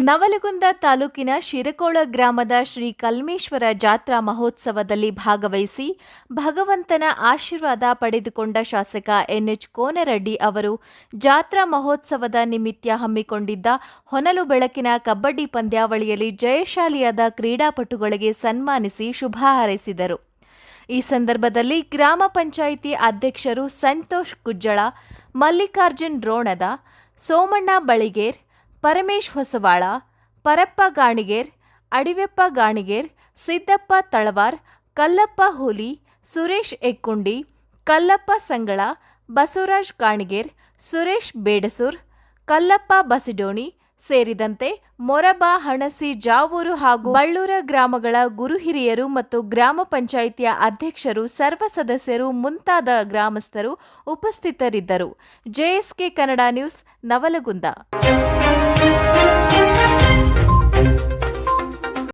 ನವಲಗುಂದ ತಾಲೂಕಿನ ಶಿರಕೋಳ ಗ್ರಾಮದ ಶ್ರೀ ಕಲ್ಮೇಶ್ವರ ಜಾತ್ರಾ ಮಹೋತ್ಸವದಲ್ಲಿ ಭಾಗವಹಿಸಿ ಭಗವಂತನ ಆಶೀರ್ವಾದ ಪಡೆದುಕೊಂಡ ಶಾಸಕ ಎನ್ಎಚ್ ಕೋನರೆಡ್ಡಿ ಅವರು ಜಾತ್ರಾ ಮಹೋತ್ಸವದ ನಿಮಿತ್ತ ಹಮ್ಮಿಕೊಂಡಿದ್ದ ಹೊನಲು ಬೆಳಕಿನ ಕಬಡ್ಡಿ ಪಂದ್ಯಾವಳಿಯಲ್ಲಿ ಜಯಶಾಲಿಯಾದ ಕ್ರೀಡಾಪಟುಗಳಿಗೆ ಸನ್ಮಾನಿಸಿ ಶುಭ ಹಾರೈಸಿದರು. ಈ ಸಂದರ್ಭದಲ್ಲಿ ಗ್ರಾಮ ಪಂಚಾಯಿತಿ ಅಧ್ಯಕ್ಷರು ಸಂತೋಷ್ ಗುಜ್ಜಳ, ಮಲ್ಲಿಕಾರ್ಜುನ್ ರೋಣದ ಸೋಮಣ್ಣ ಬಳಿಗೇರ್ ಪರಮೇಶ್ ಹೊಸವಾಳ ಪರಪ್ಪ ಗಾಣಿಗೇರ್, ಅಡಿವೆಪ್ಪ ಗಾಣಿಗೇರ್, ಸಿದ್ದಪ್ಪ ತಳವಾರ್, ಕಲ್ಲಪ್ಪ ಹುಲಿ, ಸುರೇಶ್ ಎಕ್ಕುಂಡಿ, ಕಲ್ಲಪ್ಪ ಸಂಗಳ, ಬಸವರಾಜ್ ಗಾಣಿಗೇರ್, ಸುರೇಶ್ ಬೇಡಸೂರ್, ಕಲ್ಲಪ್ಪ ಬಸಿಡೋಣಿ ಸೇರಿದಂತೆ ಮೊರಬ, ಹಣಸಿ, ಜಾವೂರು ಹಾಗೂ ಬಳ್ಳೂರ ಗ್ರಾಮಗಳ ಗುರು ಹಿರಿಯರು ಮತ್ತು ಗ್ರಾಮ ಪಂಚಾಯಿತಿಯ ಅಧ್ಯಕ್ಷರು, ಸರ್ವ ಸದಸ್ಯರು ಮುಂತಾದ ಗ್ರಾಮಸ್ಥರು ಉಪಸ್ಥಿತರಿದ್ದರು. JSK Kannada news, Navalgund. Thank you.